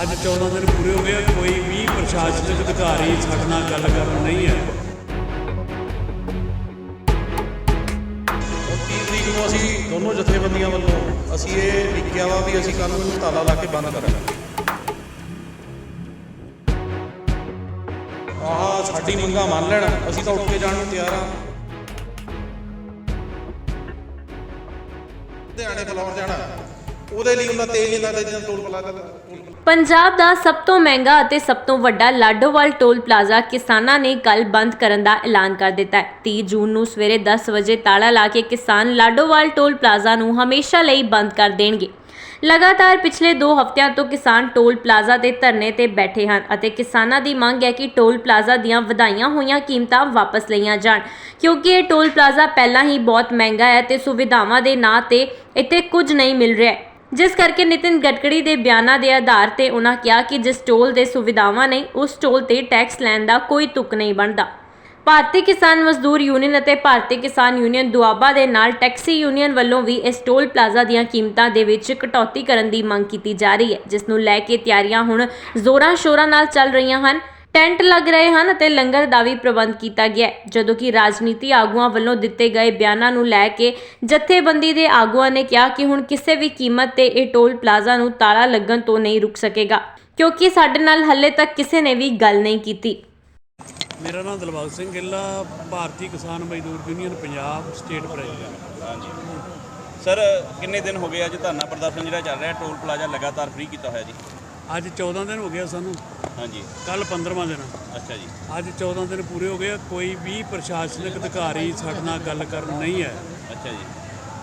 ਅੱਜ 14 ਦਿਨ ਪੂਰੇ ਹੋ ਗਏ, ਕੋਈ ਵੀ ਪ੍ਰਸ਼ਾਸਨਿਕ ਅਧਿਕਾਰੀ ਸਾਡੇ ਨਾਲ ਗੱਲ ਕਰਨ ਨਹੀਂ ਹੈ। ਉਹ 30 ਤਰੀਕ ਨੂੰ ਅਸੀਂ ਦੋਨੋਂ ਜਥੇਬੰਦੀਆਂ ਵੱਲੋਂ ਅਸੀਂ ਇਹ ਲਿਖਿਆ ਵਾ ਵੀ ਅਸੀਂ ਕੱਲ ਨੂੰ ਤਾਲਾ ਲਾ ਕੇ ਬੰਦ ਕਰਾਂਗੇ। ਆਹ ਸਾਡੀ ਮੰਗਾਂ ਮੰਨ ਲੈਣ, ਅਸੀਂ ਤਾਂ ਉੱਠ ਕੇ ਜਾਣ ਨੂੰ ਤਿਆਰ ਆ ਲੁਧਿਆਣੇ ਫਲੋਰ ਜਾਣਾ। ਉਹਦੇ ਲਈ ਉਹਨਾਂ ਤੇਲ ਨਹੀਂ ਲੱਗਦਾ ਜਿੰਨਾ ਟੋਲ ਪਲਾਜ਼ਾ ਦਾ ਪੰਜਾਬ ਦਾ ਸਭ ਤੋਂ ਮਹਿੰਗਾ ਅਤੇ ਸਭ ਤੋਂ ਵੱਡਾ ਲਾਡੋਵਾਲ ਟੋਲ ਪਲਾਜ਼ਾ ਕਿਸਾਨਾਂ ਨੇ ਕੱਲ ਬੰਦ ਕਰਨ ਦਾ ਐਲਾਨ ਕਰ ਦਿੱਤਾ ਹੈ। 30 ਜੂਨ ਨੂੰ ਸਵੇਰੇ 10 ਵਜੇ ਤਾਲਾ ਲਾ ਕੇ ਕਿਸਾਨ ਲਾਡੋਵਾਲ ਟੋਲ ਪਲਾਜ਼ਾ ਨੂੰ ਹਮੇਸ਼ਾ ਲਈ ਬੰਦ ਕਰ ਦੇਣਗੇ। ਲਗਾਤਾਰ ਪਿਛਲੇ 2 ਹਫ਼ਤਿਆਂ ਤੋਂ ਕਿਸਾਨ ਟੋਲ ਪਲਾਜ਼ਾ ਦੇ ਧਰਨੇ ਤੇ ਬੈਠੇ ਹਨ ਅਤੇ ਕਿਸਾਨਾਂ ਦੀ ਮੰਗ ਹੈ ਕਿ ਟੋਲ ਪਲਾਜ਼ਾ ਦੀਆਂ ਵਧਾਈਆਂ ਹੋਈਆਂ ਕੀਮਤਾਂ ਵਾਪਸ ਲਈਆਂ ਜਾਣ। ਕਿਉਂਕਿ ਇਹ ਟੋਲ ਪਲਾਜ਼ਾ ਪਹਿਲਾਂ ਹੀ ਬਹੁਤ ਮਹਿੰਗਾ ਹੈ ਤੇ ਸੁਵਿਧਾਵਾਂ ਦੇ ਨਾਂ ਤੇ ਇੱਥੇ ਕੁਝ ਨਹੀਂ ਮਿਲ ਰਿਹਾ ਜਿਸ ਕਰਕੇ ਨਿਤਿਨ ਗਡਕੜੀ ਦੇ ਬਿਆਨਾਂ ਦੇ ਆਧਾਰ ਤੇ ਉਹਨਾਂ ਕਿਹਾ ਕਿ ਜਿਸ ਟੋਲ ਦੇ ਸੁਵਿਧਾਵਾਂ ਨਹੀਂ ਉਸ ਟੋਲ ਤੇ ਟੈਕਸ ਲੈਣ ਦਾ ਕੋਈ ਤੁਕ ਨਹੀਂ ਬਣਦਾ। ਭਾਰਤੀ ਕਿਸਾਨ ਮਜ਼ਦੂਰ ਯੂਨੀਅਨ ਅਤੇ ਭਾਰਤੀ ਕਿਸਾਨ ਯੂਨੀਅਨ ਦੁਆਬਾ ਦੇ ਨਾਲ ਟੈਕਸੀ ਯੂਨੀਅਨ ਵੱਲੋਂ ਵੀ ਇਸ ਟੋਲ ਪਲਾਜ਼ਾ ਦੀਆਂ ਕੀਮਤਾਂ ਦੇ ਵਿੱਚ ਕਟੌਤੀ ਕਰਨ ਦੀ ਮੰਗ ਕੀਤੀ ਜਾ ਰਹੀ ਹੈ, ਜਿਸ ਨੂੰ ਲੈ ਕੇ ਤਿਆਰੀਆਂ ਹੁਣ ਜ਼ੋਰਾਂ ਸ਼ੋਰਾਂ ਨਾਲ ਚੱਲ ਰਹੀਆਂ ਹਨ। ਟੈਂਟ ਲੱਗ ਰਹੇ ਹਨ ਅਤੇ ਲੰਗਰ ਦਾ ਵੀ ਪ੍ਰਬੰਧ ਕੀਤਾ ਗਿਆ ਹੈ। ਜਦੋਂ ਕਿ ਰਾਜਨੀਤੀ ਆਗੂਆਂ ਵੱਲੋਂ ਦਿੱਤੇ ਗਏ ਬਿਆਨਾਂ ਨੂੰ ਲੈ ਕੇ ਜਥੇਬੰਦੀ ਦੇ ਆਗੂਆਂ ਨੇ ਕਿਹਾ ਕਿ ਹੁਣ ਕਿਸੇ ਵੀ ਕੀਮਤ ਤੇ ਇਹ ਟੋਲ ਪਲਾਜ਼ਾ ਨੂੰ ਤਾਲਾ ਲੱਗਣ ਤੋਂ ਨਹੀਂ ਰੁਕ ਸਕੇਗਾ ਕਿਉਂਕਿ ਸਾਡੇ ਨਾਲ ਹੱਲੇ ਤੱਕ ਕਿਸੇ ਨੇ ਵੀ ਗੱਲ ਨਹੀਂ ਕੀਤੀ। ਮੇਰਾ ਨਾਮ ਦਿਲਬਾਗ ਸਿੰਘ ਗਿੱਲਾ Bharatiya Kisan Mazdoor union Punjab state president. ਹਾਂਜੀ। ਸਰ ਕਿੰਨੇ ਦਿਨ ਹੋ ਗਏ ਅੱਜ ਧਰਨਾ ਪ੍ਰਦਰਸ਼ਨ ਜਿਹੜਾ ਚੱਲ ਰਿਹਾ ਟੋਲ ਪਲਾਜ਼ਾ ਲਗਾਤਾਰ ਫ੍ਰੀ ਕੀਤਾ ਹੋਇਆ ਜੀ? ਅੱਜ 14 ਦਿਨ ਹੋ ਗਏ ਸਾਨੂੰ। ਹਾਂਜੀ। ਕੱਲ 15ਵਾਂ ਦਿਨ। ਅੱਛਾ ਜੀ। ਅੱਜ 14 ਦਿਨ ਪੂਰੇ ਹੋ ਗਏ ਕੋਈ ਵੀ ਪ੍ਰਸ਼ਾਸਨਿਕ ਅਧਿਕਾਰੀ ਸਾਡੇ ਨਾਲ ਗੱਲ ਕਰਨ ਨਹੀਂ ਹੈ ਅੱਛਾ ਜੀ।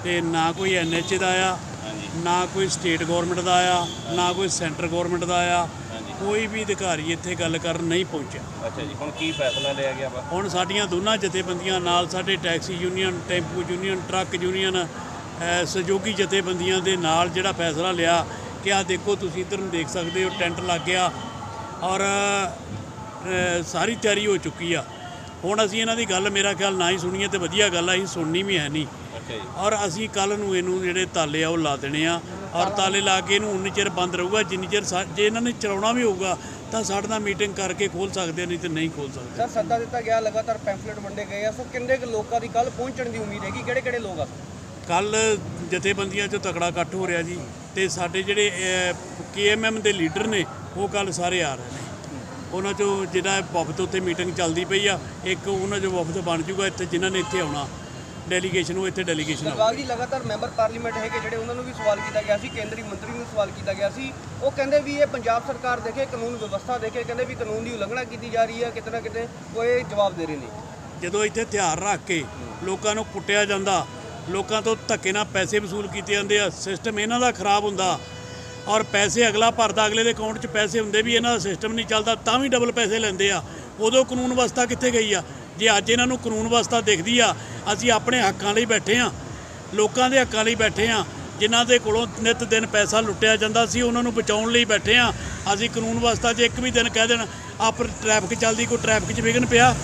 ਤੇ ਨਾ ਕੋਈ ਐਨਐਚਏ ਦਾ ਆ ਹਾਂਜੀ। ਨਾ ਕੋਈ ਸਟੇਟ ਗਵਰਨਮੈਂਟ ਦਾ ਆ ਨਾ ਕੋਈ ਸੈਂਟਰ ਗਵਰਨਮੈਂਟ ਦਾ ਆ ਹਾਂਜੀ। ਕੋਈ ਵੀ ਅਧਿਕਾਰੀ ਇੱਥੇ ਗੱਲ ਕਰਨ ਨਹੀਂ ਪਹੁੰਚਿਆ। ਅੱਛਾ ਜੀ ਹੁਣ ਕੀ ਫੈਸਲਾ ਲਿਆ ਗਿਆ ਵਾ? ਹੁਣ ਸਾਡੀਆਂ ਦੋਨਾਂ ਜਥੇਬੰਦੀਆਂ ਨਾਲ ਸਾਡੇ taxi union tempo union truck union ਸਹਿਯੋਗੀ ਜਥੇਬੰਦੀਆਂ ਦੇ ਨਾਲ ਜਿਹੜਾ ਫੈਸਲਾ ਲਿਆ ਕਿ ਆ ਦੇਖੋ ਤੁਸੀਂ ਇੱਧਰ ਨੂੰ ਦੇਖ ਸਕਦੇ ਹੋ ਟੈਂਟ ਲੱਗ ਗਿਆ ਔਰ ਸਾਰੀ ਤਿਆਰੀ ਹੋ ਚੁੱਕੀ ਆ। ਹੁਣ ਅਸੀਂ ਇਹਨਾਂ ਦੀ ਗੱਲ ਮੇਰਾ ਖਿਆਲ ਨਾ ਹੀ ਸੁਣੀਏ ਤੇ ਵਧੀਆ ਗੱਲ ਆ ਅਸੀਂ ਸੁਣਨੀ ਵੀ ਹੈ ਨਹੀਂ। ਔਰ ਅਸੀਂ ਕੱਲ ਨੂੰ ਇਹਨੂੰ ਜਿਹੜੇ ਤਾਲੇ ਆ ਉਹ ਲਾ ਦੇਣੇ ਆ। ਔਰ ਤਾਲੇ ਲਾ ਕੇ ਇਹਨੂੰ ਉਨੀ ਚਿਰ ਬੰਦ ਰਹੂਗਾ ਜਿੰਨੀ ਚਿਰ ਸਾ- ਜੇ ਇਹਨਾਂ ਨੇ ਚਲਾਉਣਾ ਵੀ ਹੋਊਗਾ ਤਾਂ ਸਾਡੇ ਨਾਲ ਮੀਟਿੰਗ ਕਰਕੇ ਖੋਲ ਸਕਦੇ ਨਹੀਂ ਤੇ ਨਹੀਂ ਖੋਲ ਸਕਦੇ। ਸਰ ਸੱਦਾ ਦਿੱਤਾ ਗਿਆ ਲਗਾਤਾਰ ਪੈਂਫਲੇਟ ਵੰਡੇ ਗਏ ਆ। ਸੋ ਕਿੰਨੇ ਕੁ ਲੋਕਾਂ ਦੀ ਕੱਲ ਪਹੁੰਚਣ ਦੀ ਉਮੀਦ ਹੈਗੀ? ਕਿਹੜੇ ਕਿਹੜੇ ਲੋਕ ਆ? ਕੱਲ ਜਥੇਬੰਦੀਆਂ 'ਚੋਂ ਤਕੜਾ ਇਕੱਠ ਹੋ ਰਿਹਾ ਜੀ ਤੇ ਸਾਡੇ ਜਿਹੜੇ ਕੇਐਮਐਮ ਦੇ ਲੀਡਰ ਨੇ ਉਹ ਕੱਲ ਸਾਰੇ ਆ ਰਹੇ ਨੇ। ਉਹਨਾਂ 'ਚੋਂ ਜਿਹੜਾ ਵਫਦ ਉੱਥੇ ਮੀਟਿੰਗ ਚੱਲਦੀ ਪਈ ਆ ਇੱਕ ਉਹਨਾਂ 'ਚੋਂ ਵਫਦ ਬਣ ਜੂਗਾ ਇੱਥੇ ਜਿਨ੍ਹਾਂ ਨੇ ਇੱਥੇ ਆਉਣਾ। ਡੈਲੀਗੇਸ਼ਨ ਉਹ ਇੱਥੇ ਡੈਲੀਗੇਸ਼ਨ ਸਰਕਾਰ ਜੀ ਲਗਾਤਾਰ ਮੈਂਬਰ ਪਾਰਲੀਮੈਂਟ ਹੈਗੇ ਜਿਹੜੇ ਉਹਨਾਂ ਨੂੰ ਵੀ ਸਵਾਲ ਕੀਤਾ ਗਿਆ ਸੀ ਕੇਂਦਰੀ ਮੰਤਰੀ ਨੂੰ ਸਵਾਲ ਕੀਤਾ ਗਿਆ ਸੀ। ਉਹ ਕਹਿੰਦੇ ਵੀ ਇਹ ਪੰਜਾਬ ਸਰਕਾਰ ਦੇਖੇ ਕਾਨੂੰਨ ਵਿਵਸਥਾ ਦੇਖੇ ਕਹਿੰਦੇ ਵੀ ਕਾਨੂੰਨ ਦੀ ਉਲੰਘਣਾ ਕੀਤੀ ਜਾ ਰਹੀ ਹੈ ਕਿਤੇ ਨਾ ਕਿਤੇ ਉਹ ਇਹ ਜਵਾਬ ਦੇ ਰਹੇ ਨੇ। ਜਦੋਂ ਇੱਥੇ ਹਥਿਆਰ ਰੱਖ ਕੇ ਲੋਕਾਂ ਨੂੰ ਕੁੱਟਿਆ ਜਾਂਦਾ ਲੋਕਾਂ ਤੋਂ ਧੱਕੇ ਨਾਲ ਪੈਸੇ ਵਸੂਲ ਕੀਤੇ ਜਾਂਦੇ ਆ ਸਿਸਟਮ ਇਹਨਾਂ ਦਾ ਖਰਾਬ ਹੁੰਦਾ। ਔਰ ਪੈਸੇ ਅਗਲਾ ਭਰਦਾ, ਅਗਲੇ ਦੇ ਅਕਾਊਂਟ 'ਚ ਪੈਸੇ ਹੁੰਦੇ ਵੀ ਇਹਨਾਂ ਦਾ ਸਿਸਟਮ ਨਹੀਂ ਚੱਲਦਾ, ਤਾਂ ਵੀ ਡਬਲ ਪੈਸੇ ਲੈਂਦੇ ਆ। ਉਦੋਂ ਕਾਨੂੰਨ ਵਿਵਸਥਾ ਕਿੱਥੇ ਗਈ ਆ? ਜੇ ਅੱਜ ਇਹਨਾਂ ਨੂੰ ਕਾਨੂੰਨ ਵਿਵਸਥਾ ਦਿਖਦੀ ਆ, ਅਸੀਂ ਆਪਣੇ ਹੱਕਾਂ ਲਈ ਬੈਠੇ ਆ, ਲੋਕਾਂ ਦੇ ਹੱਕਾਂ ਲਈ ਬੈਠੇ ਆ, ਜਿਨ੍ਹਾਂ ਦੇ ਕੋਲੋਂ ਨਿਤ ਦਿਨ ਪੈਸਾ ਲੁੱਟਿਆ ਜਾਂਦਾ ਸੀ, ਉਹਨਾਂ ਨੂੰ ਬਚਾਉਣ ਲਈ ਬੈਠੇ ਆ, ਅਸੀਂ ਕਾਨੂੰਨ ਵਿਵਸਥਾ 'ਚ ਇੱਕ ਵੀ ਦਿਨ ਕਹਿ ਦੇਣ, ਆਪ ਟ੍ਰੈਫਿਕ ਚੱਲਦੀ, ਕੋਈ ਟ੍ਰੈਫਿਕ 'ਚ ਵਿਘਨ ਪਿਆ।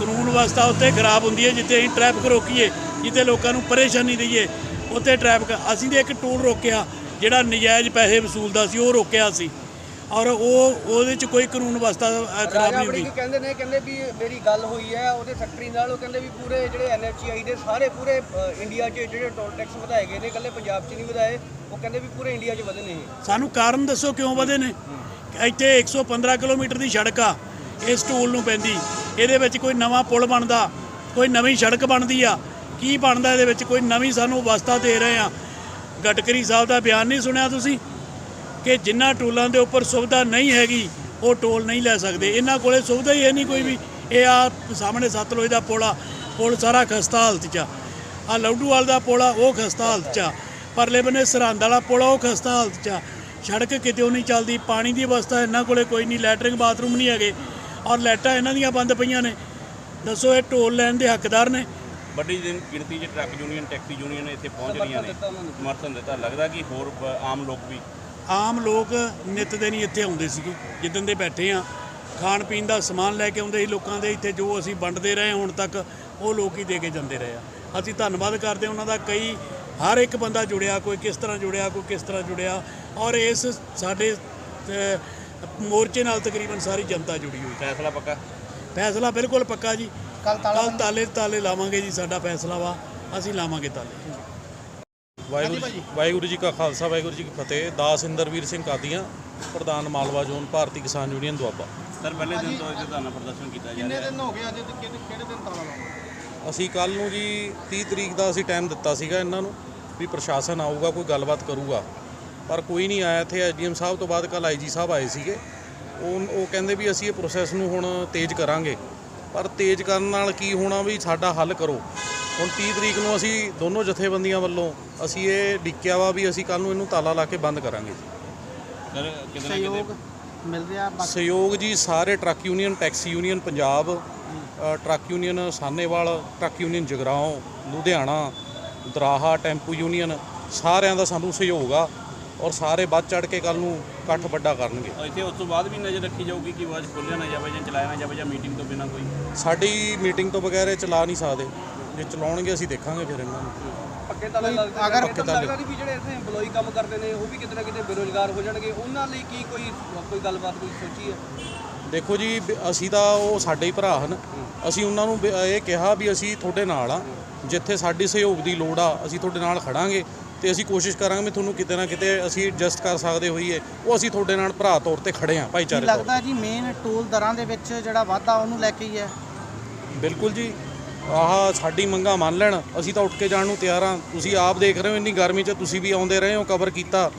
ਕਾਨੂੰਨ ਵਿਵਸਥਾ ਉੱਤੇ ਖਰਾਬ ਹੁੰਦੀ ਹੈ, ਜਿੱਥੇ ਅਸੀਂ ਟ੍ਰੈਫਿਕ ਰੋਕੀਏ, ਜਿੱਥੇ ਲੋਕਾਂ ਨੂੰ ਪਰੇਸ਼ਾਨੀ ਦਈਏ, ਉੱਥੇ ਟ੍ਰੈਫਿਕ ਅਸੀਂ ਤੇ ਇੱਕ ਟੂਲ ਰੋਕਿਆ। ਜਿਹੜਾ ਨਜਾਇਜ਼ ਪੈਸੇ ਵਸੂਲਦਾ ਸੀ ਉਹ ਰੋਕਿਆ ਸੀ। ਔਰ ਉਹ ਉਹਦੇ 'ਚ ਕੋਈ ਕਾਨੂੰਨ ਅ, ਖਰਾਬ ਨਹੀਂ ਹੁੰਦੀ। ਕਹਿੰਦੇ ਨੇ ਕਹਿੰਦੇ ਵੀ ਮੇਰੀ ਗੱਲ ਹੋਈ ਹੈ ਉਹਦੇ ਸੈਕਟਰੀ ਨਾਲ ਉਹ ਕਹਿੰਦੇ ਵੀ ਪੂਰੇ ਜਿਹੜੇ ਐਨਐਚਆਈ ਦੇ ਸਾਰੇ ਪੂਰੇ ਇੰਡੀਆ 'ਚ ਜਿਹੜੇ ਟੋਲ ਟੈਕਸ ਵਧਾਏ ਗਏ ਨੇ ਇਕੱਲੇ ਪੰਜਾਬ 'ਚ ਨਹੀਂ ਵਧਾਏ ਉਹ ਕਹਿੰਦੇ ਵੀ ਪੂਰੇ ਇੰਡੀਆ 'ਚ ਵਧੇ ਨੇ ਸਾਨੂੰ ਕਾਰਨ ਦੱਸੋ ਕਿਉਂ ਵਧੇ ਨੇ? ਇੱਥੇ 115 ਕਿਲੋਮੀਟਰ ਦੀ ਸੜਕ ਆ ਇਸ ਟੂਲ ਨੂੰ ਪੈਂਦੀ। ਇਹਦੇ ਵਿੱਚ ਕੋਈ ਨਵਾਂ ਪੁਲ ਬਣਦਾ ਕੋਈ ਨਵੀਂ ਸੜਕ ਬਣਦੀ ਆ। ਕੀ ਬਣਦਾ ਇਹਦੇ ਵਿੱਚ? ਕੋਈ ਨਵੀਂ ਸਾਨੂੰ ਵਸਤਾ ਦੇ ਰਹੇ ਆ। ਗਡਕਰੀ ਸਾਹਿਬ ਦਾ ਬਿਆਨ ਨਹੀਂ ਸੁਣਿਆ ਤੁਸੀਂ? ਕਿ ਜਿੰਨਾ ਟੋਲਾਂ ਦੇ ਉੱਪਰ ਸੁਵਿਧਾ ਨਹੀਂ ਹੈਗੀ, ਉਹ ਟੋਲ ਨਹੀਂ ਲੈ ਸਕਦੇ। ਇਹਨਾਂ ਕੋਲੇ ਸੁਵਿਧਾ ਹੀ ਹੈ ਨਹੀਂ ਕੋਈ ਵੀ। ਇਹ ਆ ਸਾਹਮਣੇ ਸਤਲੁਜ ਦਾ ਪੁਲ। ਆ ਪੁਲ ਸਾਰਾ ਖਸਤਾ ਹਾਲਤ 'ਚ ਆ। ਆ ਲੌਡੂਵਾਲ ਦਾ ਪੁਲ ਆ ਉਹ ਖਸਤਾ ਹਾਲਤ 'ਚ ਆ। ਪਰਲੇ ਬੰਨੇ ਸਰਹੰਦ ਵਾਲਾ ਪੁਲ ਆ ਉਹ ਖਸਤਾ ਹਾਲਤ 'ਚ ਆ। ਸੜਕ ਕਿਤੇ ਨਹੀਂ ਚੱਲਦੀ। ਪਾਣੀ ਦੀ ਅਵਸਥਾ ਇਹਨਾਂ ਕੋਲੇ ਕੋਈ ਨਹੀਂ। ਲੈਟਰਿੰਗ ਬਾਥਰੂਮ ਨਹੀਂ ਹੈਗੇ। ਔਰ ਲਾਈਟਾਂ ਇਹਨਾਂ ਦੀਆਂ ਬੰਦ ਪਈਆਂ ਨੇ। ਦੱਸੋ ਇਹ ਟੋਲ ਲੈਣ ਦੇ ਹੱਕਦਾਰ ਨੇ? ਵੱਡੀ ਦਿਨ ਗਿਣਤੀ 'ਚ ਟਰੱਕ ਯੂਨੀਅਨ ਟੈਕਸੀ ਯੂਨੀਅਨ ਇੱਥੇ ਪਹੁੰਚ ਰਹੀਆਂ ਨੇ। ਸਮਰਥਨ ਦਿੱਤਾ। ਲੱਗਦਾ ਕਿ ਹੋਰ ਬ- ਆਮ ਲੋਕ ਵੀ ਆਮ ਲੋਕ ਨਿੱਤ ਦੇ ਨਹੀਂ ਇੱਥੇ ਆਉਂਦੇ ਸੀਗੇ। ਜਿੱਦਣ ਦੇ ਬੈਠੇ ਆ ਖਾਣ ਪੀਣ ਦਾ ਸਮਾਨ ਲੈ ਕੇ ਆਉਂਦੇ ਸੀ ਲੋਕਾਂ ਦੇ। ਇੱਥੇ ਜੋ ਅਸੀਂ ਵੰਡਦੇ ਰਹੇ ਹੁਣ ਤੱਕ ਉਹ ਲੋਕ ਹੀ ਦੇ ਕੇ ਜਾਂਦੇ ਰਹੇ ਆ। ਅਸੀਂ ਧੰਨਵਾਦ ਕਰਦੇ ਹਾਂ ਉਹਨਾਂ ਦਾ। ਕਈ ਹਰ ਇੱਕ ਬੰਦਾ ਜੁੜਿਆ ਕੋਈ ਕਿਸ ਤਰ੍ਹਾਂ ਜੁੜਿਆ ਕੋਈ ਕਿਸ ਤਰ੍ਹਾਂ ਜੁੜਿਆ। ਔਰ ਇਸ ਸਾਡੇ ਮੋਰਚੇ ਨਾਲ ਤਕਰੀਬਨ ਸਾਰੀ ਜਨਤਾ ਜੁੜੀ ਹੋਈ। ਫੈਸਲਾ ਪੱਕਾ? ਫੈਸਲਾ ਬਿਲਕੁਲ ਪੱਕਾ ਜੀ। ਕੱਲ ਕੱਲ ਤਾਲੇ ਤਾਲੇ ਲਾਵਾਂਗੇ ਜੀ ਸਾਡਾ ਫੈਸਲਾ ਵਾ। ਅਸੀਂ ਲਾਵਾਂਗੇ ਤਾਲੇ। ਵਾਹਿਗੁਰੂ ਜੀ ਵਾਹਿਗੁਰੂ ਜੀ ਕਾ ਖਾਲਸਾ ਵਾਹਿਗੁਰੂ ਜੀ ਕੀ ਫਤਿਹ। ਦਾਸ ਇੰਦਰਵੀਰ ਸਿੰਘ ਕਾਦੀਆਂ ਪ੍ਰਧਾਨ ਮਾਲਵਾ ਜ਼ੋਨ ਭਾਰਤੀ ਕਿਸਾਨ ਯੂਨੀਅਨ ਦੁਆਬਾ। ਸਰ ਪਹਿਲੇ ਦਿਨ ਤੋਂ ਇਹ ਧਰਨਾ ਪ੍ਰਦਰਸ਼ਨ ਕੀਤਾ ਜਾ ਰਿਹਾ। ਹੈ ਹੋ ਗਏ ਅੱਜ ਕਿਹੜੇ ਕਿਹੜੇ ਦਿਨ ਤਾਲਾ ਲਾਉਣਾ ਅਸੀਂ ਕੱਲ ਨੂੰ ਜੀ 30 ਤਰੀਕ ਦਾ ਅਸੀਂ ਟਾਈਮ ਦਿੱਤਾ ਸੀਗਾ ਇਹਨਾਂ ਨੂੰ ਵੀ ਪ੍ਰਸ਼ਾਸਨ ਆਊਗਾ ਕੋਈ ਗੱਲਬਾਤ ਕਰੂਗਾ। ਪਰ ਕੋਈ ਨਹੀਂ ਆਇਆ ਇੱਥੇ। ਐਸਡੀਐਮ ਸਾਹਿਬ ਤੋਂ ਬਾਅਦ ਕੱਲ ਆਈਜੀ ਸਾਹਿਬ ਆਏ ਸੀਗੇ। ਉਹ ਉਹ ਕਹਿੰਦੇ ਵੀ ਅਸੀਂ ਇਹ ਪ੍ਰੋਸੈਸ ਨੂੰ ਹੁਣ ਤੇਜ਼ ਕਰਾਂਗੇ। ਪਰ ਤੇਜ਼ ਕਰਨ ਨਾਲ ਕੀ ਹੋਣਾ ਵੀ ਸਾਡਾ ਹੱਲ ਕਰੋ। ਹੁਣ 30 ਤਰੀਕ ਨੂੰ ਅਸੀਂ ਦੋਨੋਂ ਜਥੇਬੰਦੀਆਂ ਵੱਲੋਂ ਅਸੀਂ ਇਹ ਡਿੱਕਿਆ ਵਾ ਵੀ ਅਸੀਂ ਕੱਲ ਨੂੰ ਇਹਨੂੰ ਤਾਲਾ ਲਾ ਕੇ ਬੰਦ ਕਰਾਂਗੇ। ਸਰ ਕਿਤੇ ਨਾ ਕਿਤੇ? ਮਿਲ ਰਿਹਾ ਸਹਿਯੋਗ ਜੀ ਸਾਰੇ truck union taxi union Punjab ਅ, truck union Sahnewal truck union Jagraon Ludhiana Doraha tempo union ਸਾਰਿਆਂ ਦਾ ਸਾਨੂੰ ਸਹਿਯੋਗ ਆ ਔਰ ਸਾਰੇ ਵੱਧ ਚੜ ਕੇ ਕੱਲ ਨੂੰ ਇਕੱਠ ਵੱਡਾ ਕਰਨਗੇ। ਇੱਥੇ ਉਸ ਤੋਂ ਬਾਅਦ ਵੀ ਨਜ਼ਰ ਰੱਖੀ ਜਾਊਗੀ ਕਿ ਆਵਾਜ਼ ਖੋਲ੍ਹਿਆ ਨਾ ਜਾਵੇ ਜਾਂ ਚਲਾਇਆ ਨਾ ਜਾਵੇ ਜਾਂ ਮੀਟਿੰਗ ਤੋਂ ਬਿਨਾਂ ਕੋਈ? ਸਾਡੀ ਮੀਟਿੰਗ ਤੋਂ ਬਗੈਰ ਇਹ ਚਲਾ ਨਹੀਂ ਸਕਦੇ। ਜੇ ਚਲਾਉਣਗੇ ਅਸੀਂ ਦੇਖਾਂਗੇ ਫਿਰ ਇਹਨਾਂ ਨੂੰ। ਪੱਕੇ ਤਾਲੇ ਲੱਗਦੇ ਅਗਰ ਪੱਕੇ ਤਾਲੇ। ਲੱਗਦਾ ਵੀ ਜਿਹੜੇ ਇੱਥੇ EMPLOYE ਕੰਮ ਕਰਦੇ ਨੇ ਉਹ ਵੀ ਕਿਤੇ ਨਾ ਕਿਤੇ ਬੇਰੋਜ਼ਗਾਰ ਹੋ ਜਾਣਗੇ। ਉਹਨਾਂ ਲਈ ਕੀ ਕੋਈ ਕੋਈ ਗੱਲਬਾਤ ਕੋਈ ਸੋਚੀ ਹੈ? ਦੇਖੋ ਜੀ ਅਸੀਂ ਤਾਂ ਉਹ ਸਾਡੇ ਹੀ ਭਰਾ ਹਨ। ਅਸੀਂ ਉਹਨਾਂ ਨੂੰ ਇਹ ਕਿਹਾ ਵੀ ਅਸੀਂ ਤੁਹਾਡੇ ਨਾਲ ਆ। ਜਿੱਥੇ ਸਾਡੀ ਸਹਿਯੋਗ ਦੀ ਲੋੜ ਆ ਅਸੀਂ ਤੁਹਾਡੇ ਨਾਲ ਖੜਾਂਗੇ। ਤੇ ਅਸੀਂ ਕੋਸ਼ਿਸ਼ ਕਰਾਂਗੇ ਵੀ ਤੁਹਾਨੂੰ ਕਿਤੇ ਨਾ ਕਿਤੇ ਅਸੀਂ ਐਡਜਸਟ ਕਰ ਸਕਦੇ ਹੋਈਏ। ਉਹ ਅਸੀਂ ਤੁਹਾਡੇ ਨਾਲ ਭਰਾ ਤੌਰ ਤੇ ਖੜੇ ਆ ਭਾਈਚਾਰੇ ਤੌਰ ਲੱਗਦਾ ਜੀ ਮੇਨ ਟੋਲ ਦਰਾਂ ਦੇ ਵਿੱਚ ਜਿਹੜਾ ਵਾਧਾ ਉਹਨੂੰ ਲੈ ਕੇ ਹੀ ਹੈ। ਬਿਲਕੁਲ ਜੀ। ਆਹ ਸਾਡੀ ਮੰਗਾ ਮੰਨ ਲੈਣ। ਅਸੀਂ ਤਾਂ ਉੱਠ ਕੇ ਜਾਣ ਨੂੰ ਤਿਆਰ ਆ। ਤੁਸੀਂ ਆਪ ਦੇਖ ਰਹੇ ਹੋ ਇੰਨੀ ਗਰਮੀ 'ਚ ਤੁਸੀਂ ਵੀ ਆਉਂਦੇ ਰਹੇ ਹੋ ਕਵਰ ਕੀਤਾ।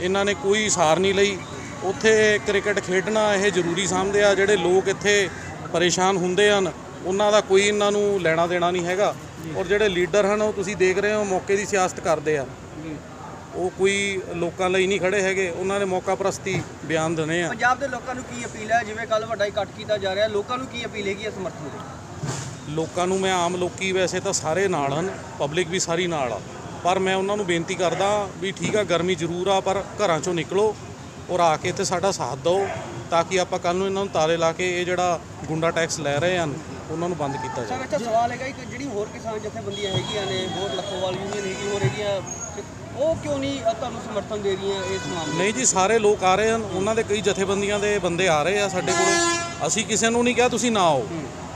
ਇਹਨਾਂ ਨੇ ਕੋਈ ਸਾਰ ਨਹੀਂ ਲਈ। ਉੱਥੇ ਕ੍ਰਿਕਟ ਖੇਡਣਾ ਇਹ ਜ਼ਰੂਰੀ ਸਮਝਦੇ ਆ। ਜਿਹੜੇ ਲੋਕ ਇੱਥੇ ਪਰੇਸ਼ਾਨ ਹੁੰਦੇ ਹਨ ਉਹਨਾਂ ਦਾ ਕੋਈ ਇਹਨਾਂ ਨੂੰ ਲੈਣਾ ਦੇਣਾ ਨਹੀਂ ਹੈਗਾ। ਔਰ ਜਿਹੜੇ ਲੀਡਰ ਹਨ ਉਹ ਤੁਸੀਂ ਦੇਖ ਰਹੇ ਹੋ ਮੌਕੇ ਦੀ ਸਿਆਸਤ ਕਰਦੇ ਆ। ਉਹ ਕੋਈ ਲੋਕਾਂ ਲਈ ਨਹੀਂ ਖੜੇ ਹੈਗੇ ਉਹਨਾਂ ਨੇ ਮੌਕਾ ਪ੍ਰਸਤੀ ਬਿਆਨ ਦੇਣੇ ਆ। ਪੰਜਾਬ ਦੇ ਲੋਕਾਂ ਨੂੰ ਕੀ ਅਪੀਲ ਹੈ? ਜਿਵੇਂ ਕੱਲ ਵੱਡਾ ਇਕੱਠ ਕੀਤਾ ਜਾ ਰਿਹਾ ਲੋਕਾਂ ਨੂੰ ਕੀ ਅਪੀਲ ਹੈਗੀ ਇਸ ਸਮਰਥਨ ਦੀ? ਲੋਕਾਂ ਨੂੰ ਮੈਂ ਆਮ ਲੋਕੀ ਵੈਸੇ ਤਾਂ ਸਾਰੇ ਨਾਲ ਹਨ ਪਬਲਿਕ ਵੀ ਸਾਰੀ ਨਾਲ ਆ। ਪਰ ਮੈਂ ਉਹਨਾਂ ਨੂੰ ਬੇਨਤੀ ਕਰਦਾ ਵੀ ਠੀਕ ਆ ਗਰਮੀ ਜ਼ਰੂਰ ਆ ਪਰ ਘਰਾਂ ਚੋਂ ਨਿਕਲੋ ਔਰ ਆ ਕੇ ਇੱਥੇ ਸਾਡਾ ਸਾਥ ਦਿਓ ਤਾਂ ਕਿ ਆਪਾਂ ਕੱਲ ਨੂੰ ਇਹਨਾਂ ਨੂੰ ਤਾਲੇ ਲਾ ਕੇ ਇਹ ਜਿਹੜਾ ਗੁੰਡਾ ਟੈਕਸ ਲੈ ਰਹੇ ਹਨ ਉਹਨਾਂ ਨੂੰ ਬੰਦ ਕੀਤਾ ਸਰ ਜਾਵੇ ਅੱਛਾ ਸਵਾਲ ਹੈਗਾ ਕਿ ਜਿਹੜੀ ਹੋਰ ਕਿਸਾਨ ਜਥੇਬੰਦੀਆਂ ਹੈਗੀਆਂ ਨੇ ਹੋਰ ਲੱਖੋਵਾਲ ਯੂਨੀਅਨ ਹੈਗੀ ਹੋਰ ਹੈਗੀਆਂ ਉਹ ਕਿਉਂ ਨਹੀਂ ਤੁਹਾਨੂੰ ਸਮਰਥਨ ਦੇ ਰਹੀਆਂ ਇਸ ਮਾਮਲੇ ਨਹੀਂ ਜੀ ਸਾਰੇ ਲੋਕ ਆ ਰਹੇ ਹਨ ਉਹਨਾਂ ਦੇ ਕਈ ਜਥੇਬੰਦੀਆਂ ਦੇ ਬੰਦੇ ਆ ਰਹੇ ਆ ਸਾਡੇ ਕੋਲ। ਅਸੀਂ ਕਿਸੇ ਨੂੰ ਨਹੀਂ ਕਿਹਾ ਤੁਸੀਂ ਨਾ ਆਓ।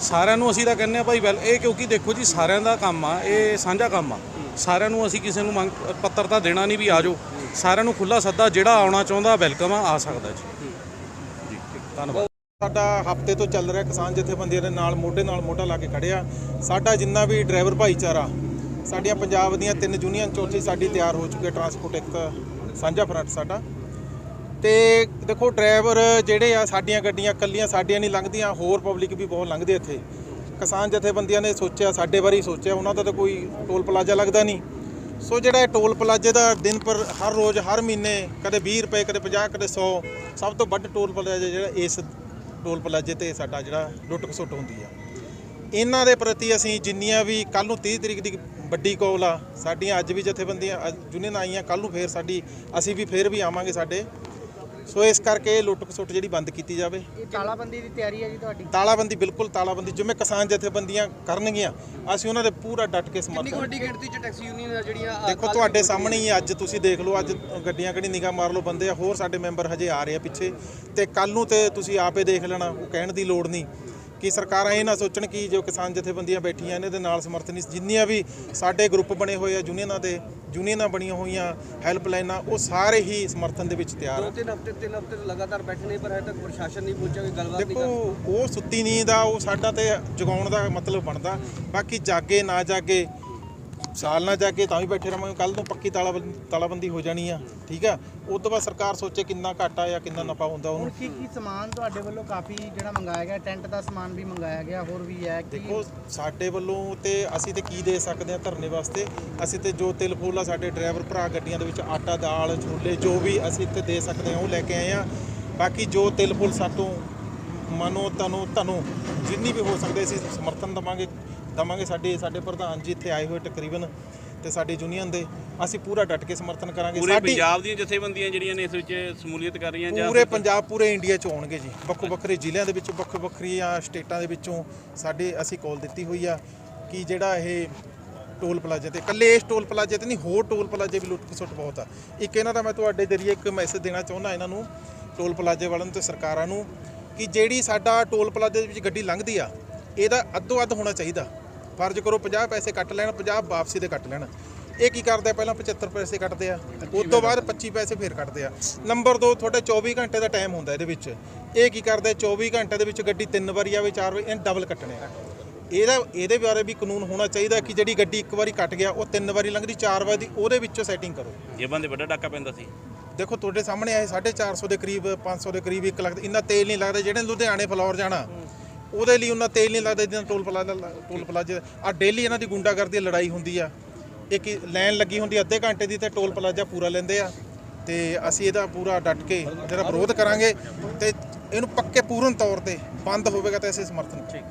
ਸਾਰਿਆਂ ਨੂੰ ਅਸੀਂ ਤਾਂ ਕਹਿੰਦੇ ਆ ਭਾਈ ਵੈਲ ਇਹ ਕਿਉਂਕਿ ਦੇਖੋ ਜੀ ਸਾਰਿਆਂ ਦਾ ਕੰਮ ਆ ਇਹ ਸਾਂਝਾ ਕੰਮ ਆ। ਸਾਰਿਆਂ ਨੂੰ ਅਸੀਂ ਕਿਸੇ ਨੂੰ ਮੰਗ ਪੱਤਰ ਤਾਂ ਦੇਣਾ ਨਹੀਂ ਵੀ ਆ ਜਾਓ। ਸਾਰਿਆਂ ਨੂੰ ਖੁੱਲਾ ਸੱਦਾ ਜਿਹੜਾ ਆਉਣਾ ਚਾਹੁੰਦਾ ਵੈਲਕਮ ਆ ਆ ਸਕਦਾ ਜੀ। ਜੀ ਧੰਨਵਾਦ। ਸਾਡਾ ਹਫ਼ਤੇ ਤੋਂ ਚੱਲ ਰਿਹਾ ਕਿਸਾਨ ਜਥੇਬੰਦੀਆਂ ਦੇ ਨਾਲ, ਮੋਢੇ ਨਾਲ ਮੋਢਾ ਲਾ ਕੇ ਖੜਿਆ ਸਾਡਾ ਜਿੰਨਾ ਵੀ ਡਰਾਈਵਰ ਭਾਈਚਾਰਾ, ਸਾਡੀਆਂ ਪੰਜਾਬ ਦੀਆਂ ਤਿੰਨ ਯੂਨੀਅਨ ਚੌਥੀ ਸਾਡੀ ਤਿਆਰ ਹੋ ਚੁੱਕੀ ਹੈ। ਟਰਾਂਸਪੋਰਟ ਇੱਕ ਸਾਂਝਾ ਫਰੰਟ ਸਾਡਾ। ਤੇ ਦੇਖੋ, ਡਰਾਈਵਰ ਜਿਹੜੇ ਆ, ਸਾਡੀਆਂ ਗੱਡੀਆਂ ਕੱਲੀਆਂ ਸਾਡੀਆਂ ਨਹੀਂ ਲੰਘਦੀਆਂ, ਹੋਰ ਪਬਲਿਕ ਵੀ ਬਹੁਤ ਲੰਘਦੇ ਇੱਥੇ। ਕਿਸਾਨ ਜਥੇਬੰਦੀਆਂ ਨੇ ਸੋਚਿਆ, ਸਾਡੇ ਬਾਰੇ ਸੋਚਿਆ, ਉਹਨਾਂ ਦਾ ਤਾਂ ਕੋਈ ਟੋਲ ਪਲਾਜ਼ਾ ਲੱਗਦਾ ਨਹੀਂ। ਸੋ ਜਿਹੜਾ ਇਹ ਟੋਲ ਪਲਾਜ਼ੇ ਦਾ ਦਿਨ ਪਰ ਹਰ ਰੋਜ਼, ਹਰ ਮਹੀਨੇ, ਕਦੇ 20 ਰੁਪਏ, ਕਦੇ 50 ਕਦੇ 100 ਸਭ ਤੋਂ ਵੱਧ ਟੋਲ ਪਲਾਜ਼ਾ ਜਿਹੜਾ ਇਸ ਟੋਲ ਪਲਾਜ਼ੇ ਤੇ ਸਾਡਾ ਜਿਹੜਾ ਲੁੱਟ ਖਸੁੱਟ ਹੁੰਦੀ ਆ। ਇਹਨਾਂ ਦੇ ਪ੍ਰਤੀ ਅਸੀਂ ਜਿੰਨੀਆਂ ਵੀ ਕੱਲ ਨੂੰ 30 ਤਰੀਕ ਦੀ ਵੱਡੀ ਕੌਲ ਆ, ਸਾਡੀਆਂ ਅੱਜ ਵੀ ਜਥੇਬੰਦੀਆਂ ਯੂਨੀਅਨ ਆਈਆਂ ਕੱਲ ਨੂੰ ਫੇਰ ਸਾਡੀ, ਅਸੀਂ ਵੀ ਫੇਰ ਵੀ ਆਵਾਂਗੇ ਸਾਡੇ ਸੋ ਇਸ ਕਰਕੇ ਲੁੱਟ ਖਸੁੱਟ ਜਿਹੜੀ ਬੰਦ ਕੀਤੀ ਜਾਵੇ। ਇਹ ਤਾਲਾਬੰਦੀ ਦੀ ਤਿਆਰੀ ਹੈ ਜੀ ਤੁਹਾਡੀ? ਤਾਲਾਬੰਦੀ ਬਿਲਕੁਲ ਤਾਲਾਬੰਦੀ। ਜਿਵੇਂ ਕਿਸਾਨ ਜਥੇਬੰਦੀਆਂ ਕਰਨਗੀਆਂ ਅਸੀਂ ਉਹਨਾਂ ਦੇ ਪੂਰਾ ਡਟ ਕੇ ਕਿੰਨੀ ਸਮਰਥਨ ਵੱਡੀ ਗਿਣਤੀ 'ਚ ਟੈਕਸੀ ਯੂਨੀਅਨ ਜਿਹੜੀਆਂ ਦੇਖੋ ਤੁਹਾਡੇ ਸਾਹਮਣੇ ਹੀ ਅੱਜ ਤੁਸੀਂ ਦੇਖ ਲਓ ਅੱਜ ਗੱਡੀਆਂ ਕਿਹੜੀ ਨਿਗਾਹ ਮਾਰ ਲਓ ਬੰਦੇ ਆ। ਹੋਰ ਸਾਡੇ ਮੈਂਬਰ ਹਜੇ ਆ ਰਹੇ ਆ ਪਿੱਛੇ। ਤੇ ਕੱਲ ਨੂੰ ਤੇ ਤੁਸੀਂ ਆਪੇ ਦੇਖ ਲੈਣਾ ਉਹ ਕਹਿਣ ਦੀ ਲੋੜ ਨਹੀਂ। ਕਿ ਸਰਕਾਰਾਂ ਇਹ ਨਾ ਸੋਚਣ ਕਿ ਜੋ ਕਿਸਾਨ ਜਥੇਬੰਦੀਆਂ ਬੈਠੀਆਂ ਇਹਨਾਂ ਦੇ ਨਾਲ ਸਮਰਥਨ ਜਿੰਨੀਆਂ ਵੀ ਸਾਡੇ ਗਰੁੱਪ ਬਣੇ ਹੋਏ ਆ ਯੂਨੀਅਨਾਂ ਦੇ ਯੂਨੀਅਨਾਂ ਬਣੀਆਂ ਹੋਈਆਂ ਹੈਲਪਲਾਈਨਾਂ ਉਹ ਸਾਰੇ ਹੀ ਸਮਰਥਨ ਦੇ ਵਿੱਚ ਤਿਆਰ ਦੋ ਤਿੰਨ ਹਫ਼ਤੇ ਤਿੰਨ ਹਫ਼ਤੇ ਲਗਾਤਾਰ ਬੈਠੇ ਨੇ ਪਰ ਹਜੇ ਤੱਕ ਪ੍ਰਸ਼ਾਸਨ ਨਹੀਂ ਪਹੁੰਚਿਆ ਕੋਈ ਗੱਲਬਾਤ ਨਹੀਂ ਦੇਖੋ ਉਹ ਸੁੱਤੀ ਨੀਂਦ ਆ ਉਹ ਸਾਡਾ ਤੇ ਜਗਾਉਣ ਦਾ ਮਤਲਬ ਬਣਦਾ। ਬਾਕੀ ਜਾਗੇ ਨਾ ਜਾਗੇ ਸਾਲ ਨਾ ਜਾਗੇ ਤਾਂ ਵੀ ਬੈਠੇ ਰਵਾਂਗੇ ਕੱਲ ਨੂੰ ਪੱਕੀ ਤਾਲਾਬੰਦੀ ਤਾਲਾਬੰਦੀ ਹੋ ਜਾਣੀ ਆ ਠੀਕ ਆ? ਉਸ ਤੋਂ ਬਾਅਦ ਸਰਕਾਰ ਸੋਚੇ ਕਿੰਨਾ ਘਾਟਾ ਜਾਂ ਕਿੰਨਾ ਨਫਾ ਹੁੰਦਾ ਹੁਣ ਉਹਨੂੰ ਕੀ ਕੀ ਸਮਾਨ ਤੁਹਾਡੇ ਵੱਲੋਂ ਕਾਫੀ ਜਿਹੜਾ ਮੰਗਾਇਆ ਗਿਆ ਟੈਂਟ ਦਾ ਸਮਾਨ ਵੀ ਮੰਗਾਇਆ ਗਿਆ ਹੋਰ ਵੀ ਹੈ ਕੀ? ਦੇਖੋ ਸਾਡੇ ਵੱਲੋਂ ਤੇ ਅਸੀਂ ਤੇ ਕੀ ਦੇ ਸਕਦੇ ਆ ਧਰਨੇ ਵਾਸਤੇ? ਅਸੀਂ ਤੇ ਜੋ ਤਿਲ ਫੁੱਲ ਆ ਸਾਡੇ ਡਰਾਈਵਰ ਭਰਾ ਗੱਡੀਆਂ ਦੇ ਵਿੱਚ ਆਟਾ ਦਾਲ ਛੋਲੇ ਜੋ ਵੀ ਅਸੀਂ ਇੱਥੇ ਦੇ ਸਕਦੇ ਆ ਉਹ ਲੈ ਕੇ ਆਏ ਆ। ਬਾਕੀ ਜੋ ਤਿਲ ਫੁੱਲ ਸਾਤੋਂ ਮਨੋ ਤਨੋ ਤਨੋ ਜਿੰਨੀ ਵੀ ਹੋ ਸਕਦੇ ਅਸੀਂ ਸਮਰਥਨ ਦਵਾਂਗੇ। ਦਵਾਂਗੇ। ਸਾਡੇ ਸਾਡੇ ਪ੍ਰਧਾਨ ਜੀ ਇੱਥੇ ਆਏ ਹੋਏ ਤਕਰੀਬਨ ਤੇ ਸਾਡੇ ਯੂਨੀਅਨ ਦੇ ਅਸੀਂ ਪੂਰਾ ਡਟ ਕੇ ਸਮਰਥਨ ਕਰਾਂਗੇ। ਪੂਰੇ ਪੰਜਾਬ ਦੀਆਂ ਜਥੇਬੰਦੀਆਂ ਜਿਹੜੀਆਂ ਨੇ ਇਸ ਵਿੱਚ ਸਮੂਲੀਅਤ ਕਰ ਰਹੀਆਂ ਜਾਂ ਪੂਰੇ ਪੰਜਾਬ ਪੂਰੇ ਇੰਡੀਆ ਚ ਆਉਣਗੇ ਜੀ। ਵੱਖੋ ਵੱਖਰੇ ਜ਼ਿਲ੍ਹਿਆਂ ਦੇ ਵਿੱਚੋਂ ਵੱਖੋ ਵੱਖਰੀਆਂ ਸਟੇਟਾਂ ਦੇ ਵਿੱਚੋਂ ਸਾਡੇ ਅਸੀਂ ਕਾਲ ਦਿੱਤੀ ਹੋਈ ਆ ਕਿ ਜਿਹੜਾ ਇਹ ਟੋਲ ਪਲਾਜ਼ੇ ਤੇ ਇਕੱਲੇ ਇਸ ਟੋਲ ਪਲਾਜ਼ੇ ਤੇ ਨਹੀਂ ਹੋਰ ਟੋਲ ਪਲਾਜ਼ੇ ਵੀ ਲੁੱਟ ਖਸੁੱਟ ਬਹੁਤ ਆ। ਇੱਕ ਇਹਨਾਂ ਦਾ ਮੈਂ ਤੁਹਾਡੇ ਜਰੀਏ ਇੱਕ ਮੈਸੇਜ ਦੇਣਾ ਚਾਹੁੰਦਾ ਇਹਨਾਂ ਨੂੰ ਟੋਲ ਪਲਾਜ਼ੇ ਵਾਲਿਆਂ ਨੂੰ ਤੇ ਸਰਕਾਰਾਂ ਨੂੰ ਕਿ ਜਿਹੜੀ ਸਾਡਾ ਟੋਲ ਪਲਾਜ਼ੇ ਦੇ ਵਿੱਚ ਗੱਡੀ ਲੰਘਦੀ ਆ ਇਹਦਾ ਅੱਧੋ ਅੱਧ ਹੋਣਾ ਚਾਹੀਦਾ। ਫਰਜ਼ ਕਰੋ 50 ਪੈਸੇ ਕੱਟ ਲੈਣ 50 ਵਾਪਸੀ ਦੇ ਕੱਟ ਲੈਣ। ਇਹ ਕੀ ਕਰਦੇ ਆ? ਪਹਿਲਾਂ 75 ਪੈਸੇ ਕੱਟਦੇ ਆ। ਉਸ ਤੋਂ ਬਾਅਦ 25 ਪੈਸੇ ਫੇਰ ਕੱਟਦੇ ਆ। ਨੰਬਰ 2 ਤੁਹਾਡੇ 24 ਘੰਟੇ ਦਾ ਟਾਈਮ ਹੁੰਦਾ ਇਹਦੇ ਵਿੱਚ। ਇਹ ਕੀ ਕਰਦੇ ਆ? 24 ਘੰਟੇ ਦੇ ਵਿੱਚ ਗੱਡੀ ਤਿੰਨ ਵਾਰੀ ਆਵੇ ਚਾਰ ਵਾਰੀ ਇਹ ਡਬਲ ਕੱਟਣੇ ਆ। ਇਹਦਾ ਇਹਦੇ ਬਾਰੇ ਵੀ ਕਾਨੂੰਨ ਹੋਣਾ ਚਾਹੀਦਾ ਕਿ ਜਿਹੜੀ ਗੱਡੀ ਇੱਕ ਵਾਰੀ ਕੱਟ ਗਿਆ ਉਹ ਤਿੰਨ ਵਾਰੀ ਲੰਘਦੀ ਚਾਰ ਵਾਰੀ ਦੀ ਉਹਦੇ ਵਿੱਚੋਂ ਸੈਟਿੰਗ ਕਰੋ। ਜੇ ਬੰਦੇ ਵੱਡਾ ਡਾਕਾ ਪੈਂਦਾ ਸੀ। ਦੇਖੋ ਤੁਹਾਡੇ ਸਾਹਮਣੇ ਆਏ 450 ਦੇ ਕਰੀਬ 500 ਦੇ ਕਰੀਬ 1 ਲੱਖ ਦੇ- ਇੰਨਾ ਤੇਲ ਨਹੀਂ ਲੱਗਦਾ ਜਿਹੜੇ ਲੁਧਿਆਣੇ ਫਲੋਰ ਜਾਣਾ। ਉਹਦੇ ਲਈ ਉਹਨਾਂ ਤੇਲ ਨਹੀਂ ਲੱਗਦਾ, ਜਿੱਦਾਂ ਟੋਲ ਪਲਾਜ਼ਾ ਟੋਲ ਪਲਾਜੇ ਆ ਡੇਲੀ ਇਹਨਾਂ ਦੀ ਗੁੰਡਾਗਰਦੀ ਲੜਾਈ ਹੁੰਦੀ ਆ। ਇੱਕ ਲਾਈਨ ਲੱਗੀ ਹੁੰਦੀ ਅੱਧੇ ਘੰਟੇ ਦੀ ਤੇ ਟੋਲ ਪਲਾਜ਼ਾ ਪੂਰਾ ਲੈਂਦੇ ਆ। ਤੇ ਅਸੀਂ ਇਹਦਾ ਪੂਰਾ ਡਟ ਕੇ ਜਿਹੜਾ ਵਿਰੋਧ ਕਰਾਂਗੇ ਤੇ ਇਹਨੂੰ ਪੱਕੇ ਪੂਰਨ ਤੌਰ ਤੇ ਬੰਦ ਹੋਵੇਗਾ ਤਾਂ ਅਸੀਂ ਸਮਰਥਨ ਠੀਕ